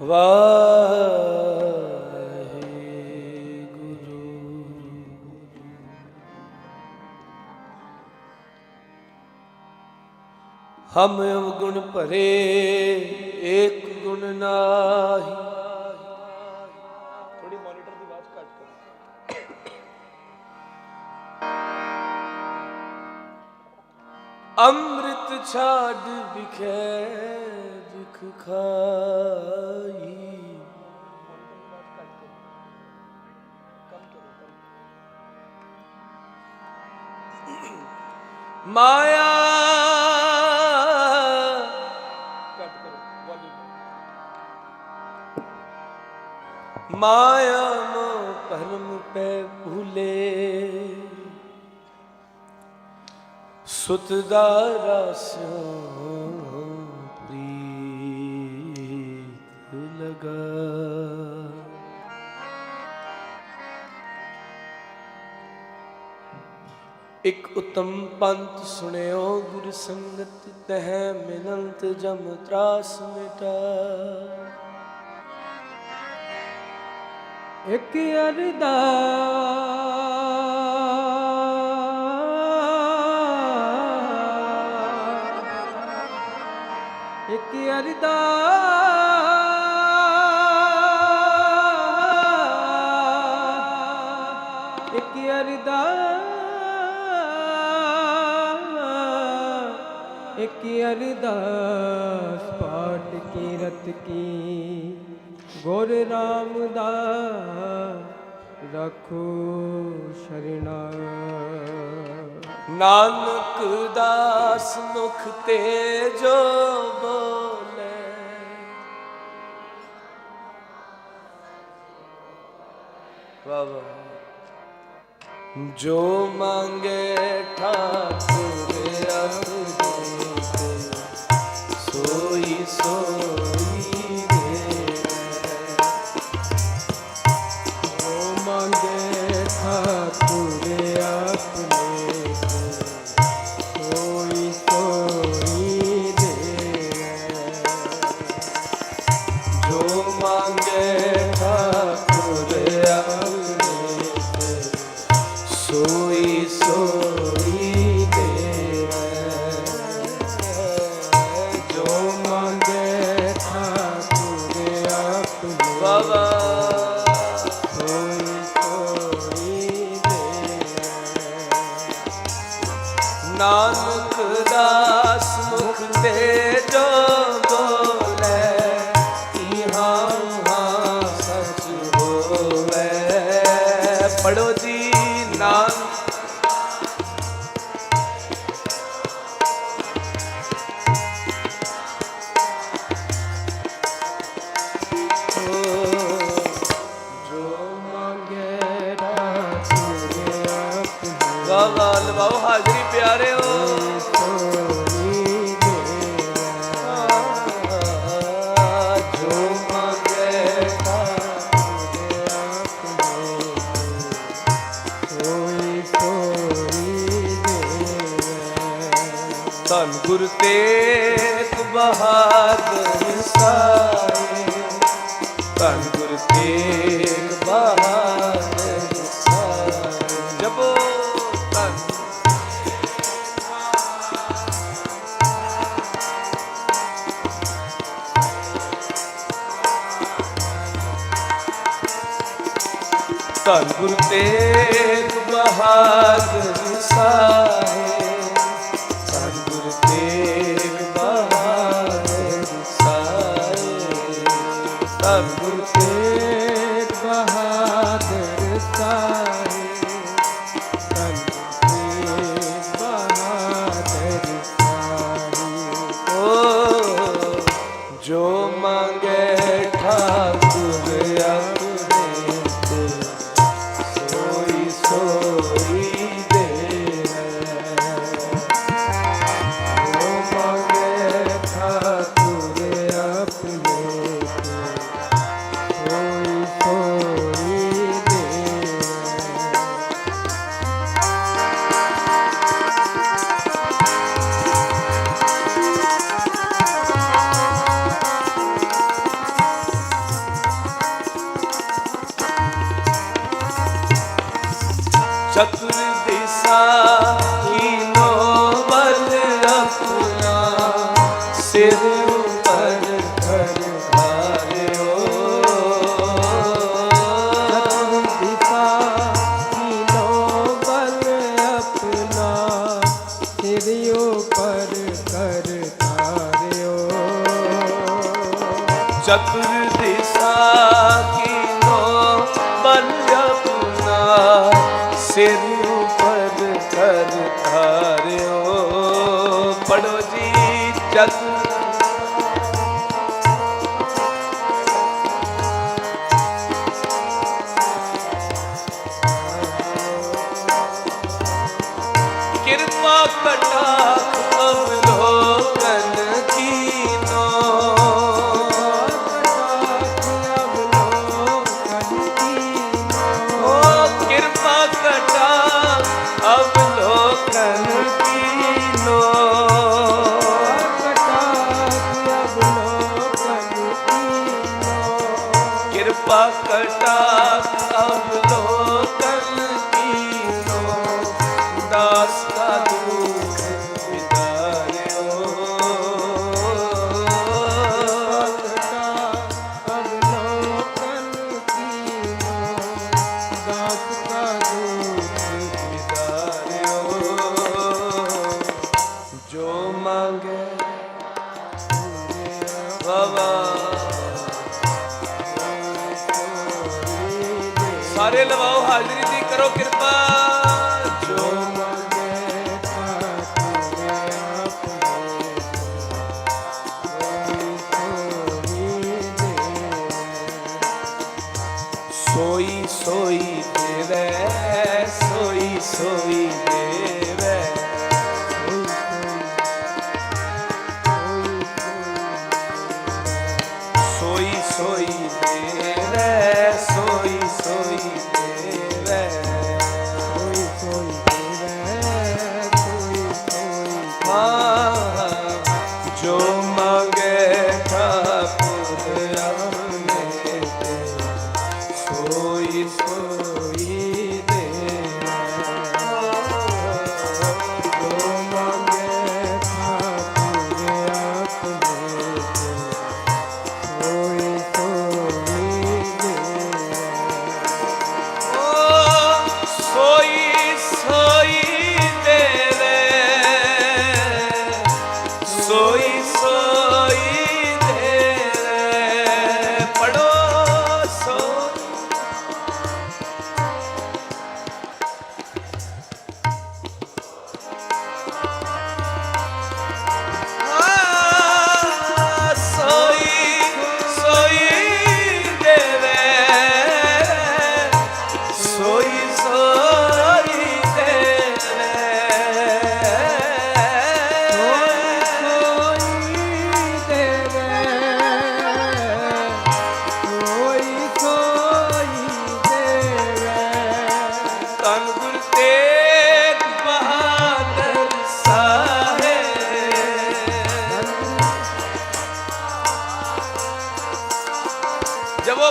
ਵਾਹਿਗੁਰੂ। ਹਮ ਅਵਗੁਣ ਭਰੇ ਏਕ ਗੁਣ ਨਾਹੀ। ਥੋੜੀ ਮੋਨੀਟਰ ਦੀ ਆਵਾਜ਼ ਘੱਟ ਕਰੋ। ਅੰਮ੍ਰਿਤ ਛਾੜ ਵਿਖੇ ਦੁਖ ਖਾਈ ਮਾਇਆ। ਕੱਟ ਕਰੋ ਮਾਇਆ ਮੋ ਪਰਮ ਪੈ ਭੂਲੇ। ਸੁਤ ਦਾ ਰਸ ਪ੍ਰੀਤ ਲਗਾ। ਇਕ ਉਤਮ ਪੰਥ ਸੁਣਿਓ, ਗੁਰ ਸੰਗਤ ਤਹ ਮਿਲੰਤ ਜਮ ਤਰਾਸ ਮਿਟਾ। ਇਕ ਅਰਦਾ ਇਕ ਅਰਦਾ ਇਕ ਅਰਦਾ ਇਕ ਅਰਦਾਸ ਪਾਟ ਕੀ ਰਤ ਕੀ। ਗੁਰ ਰਾਮਦਾ ਰਖੋ ਸ਼ਰਣਾ। ਨਾਨਕ ਦਾਸ ਮੁਖ ਤੇ ਜੋ ਬੋਲੇ। ਵਾਹ ਵਾਹ। ਜੋ ਮੰਗੇ ਠਾਕੁਰ ਧੰਨ ਗੁਰ ਤੇਗ ਬਹਾਦਰ ਸਾਹਿਬ। Amen.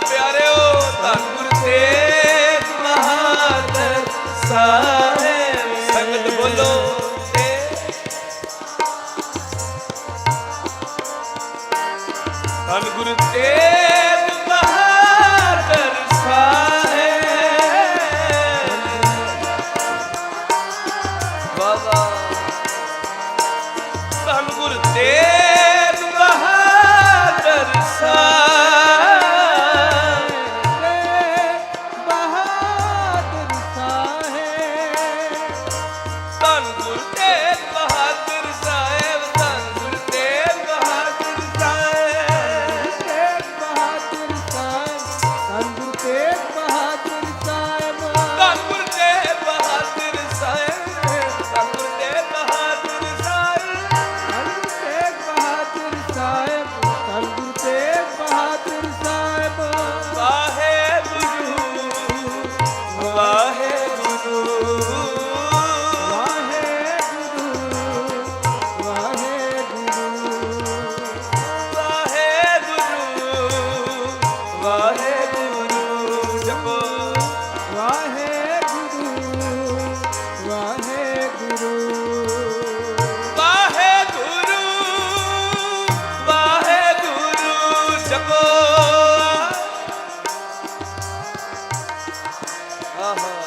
ਪਿਆਰਿਓ ਧੰਨ ਗੁਰੂ ਤੇਗ ਬਹਾਦਰ ਬੋਲੋ। ਧੰਨ ਗੁਰੂ 아하.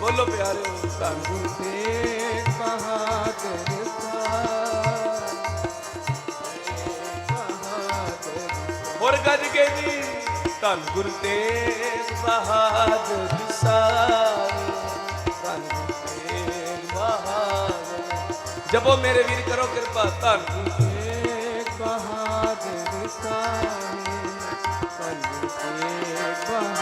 ਬੋਲੋ ਪਿਆਰਿਓ ਧੰਨ ਗੁਰੂ ਤੇਗ ਬਹਾਦਰ ਸਾਹਿਬ ਹੋਰ ਗੱਜ ਕੇ ਜੀ ਧੰਨ ਗੁਰੂ ਤੇਗ ਬਹਾਦਰ ਧੰਨ ਗੁਰੂ ਤੇਗ ਜਪੋ ਮੇਰੇ ਵੀਰ, ਕਰੋ ਕਿਰਪਾ, ਧੰਨ ਗੁਰੂ ਤੇਗ ਬਹਾਦਰ ਸਾਹਿਬ। ਧੰਨ ਗੁਰੂ ਤੇਗ ਬਹਾਦਰ।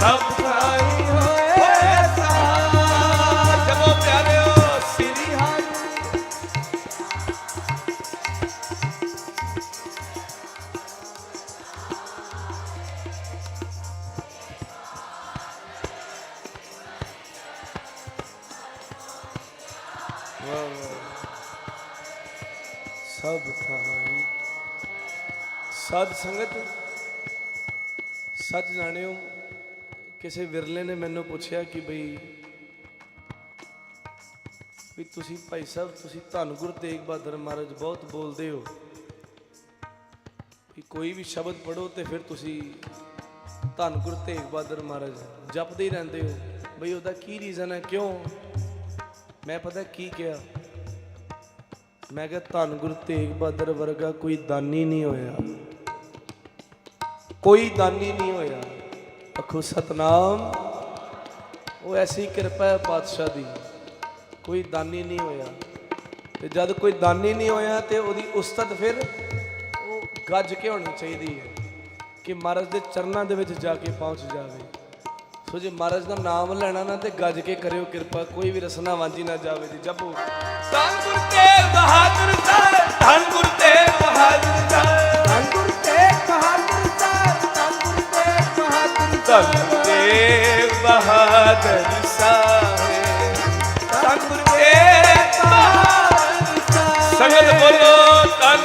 सब ਕਿਸੇ ਵਿਰਲੇ ਨੇ ਮੈਨੂੰ ਪੁੱਛਿਆ ਕਿ ਬਈ ਵੀ ਤੁਸੀਂ ਭਾਈ ਸਾਹਿਬ, ਤੁਸੀਂ ਧੰਨ ਗੁਰੂ ਤੇਗ ਬਹਾਦਰ ਮਹਾਰਾਜ ਬਹੁਤ ਬੋਲਦੇ ਹੋ। ਵੀ ਕੋਈ ਵੀ ਸ਼ਬਦ ਪੜੋ ਤੇ ਫਿਰ ਤੁਸੀਂ ਧੰਨ ਗੁਰੂ ਤੇਗ ਬਹਾਦਰ ਮਹਾਰਾਜ ਜਪਦੇ ਹੀ ਰਹਿੰਦੇ ਹੋ। ਬਈ ਉਹਦਾ ਕੀ ਰੀਜ਼ਨ ਹੈ, ਕਿਉਂ? ਮੈਂ ਪਤਾ ਕੀ ਕਿਹਾ? ਮੈਂ ਕਿਹਾ ਧੰਨ ਗੁਰੂ ਤੇਗ ਬਹਾਦਰ ਵਰਗਾ ਕੋਈ ਦਾਨੀ ਨਹੀਂ ਹੋਇਆ। ਕੋਈ ਦਾਨੀ ਨਹੀਂ ਹੋਇਆ। ਅਖੋ ਸਤਨਾਮ। ਉਹ ਐਸੀ ਕਿਰਪਾ ਹੈ ਪਾਤਸ਼ਾਹ ਦੀ। ਕੋਈ ਦਾਨੀ ਨਹੀਂ ਹੋਇਆ। ਤੇ ਜਦ ਕੋਈ ਦਾਨੀ ਨਹੀਂ ਹੋਇਆ ਤੇ ਉਹਦੀ ਉਸਤਤ ਫਿਰ ਉਹ ਗੱਜ ਕੇ ਹੋਣੀ ਚਾਹੀਦੀ ਹੈ ਕਿ ਮਹਾਰਾਜ ਦੇ ਚਰਨਾਂ ਦੇ ਵਿੱਚ ਜਾ ਕੇ ਪਹੁੰਚ ਜਾਵੇ। ਸੋ ਜੇ ਮਹਾਰਾਜ ਦਾ ਨਾਮ ਲੈਣਾ ਨਾ ਤੇ ਗੱਜ ਕੇ ਕਰਿਓ ਕਿਰਪਾ, ਕੋਈ ਵੀ ਰਸਨਾ ਵਾਂਝੀ ਨਾ ਜਾਵੇ ਜੀ। ਜਪੋ। ਧੰਨ ਗੁਰੂ ਤੇਗ ਬਹਾਦਰ ਸਾਹਿਬ ਧੰਨ ਗੁਰੂ ਤੇਗ ਬਹਾਦਰ ਸਾਹਿਬ ਧੰਨ ਸਾਹਿਬ ਬਹਾਦਰ ਸਾਹਿਬ। ਧੰਨ ਗੁਰੂ ਤੇਗ ਬਹਾਦਰ ਸਾਹਿਬ। ਸੰਗਤ ਬੋਲੋ ਧੰਨ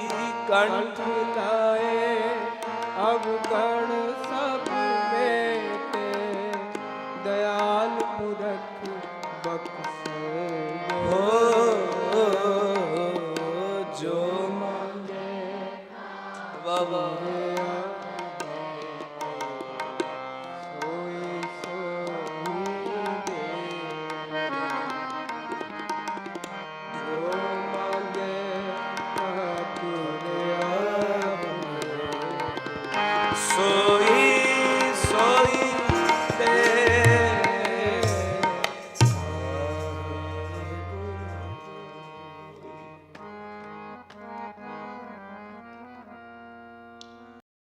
ਪੜੋ ਜੀ ਕੰਠ ਕੰਠ ਲਾਏ ਅਵਗਣ ਸਭ ਮੇਟੇ। ਦਇਆਲ ਪੁਰਖ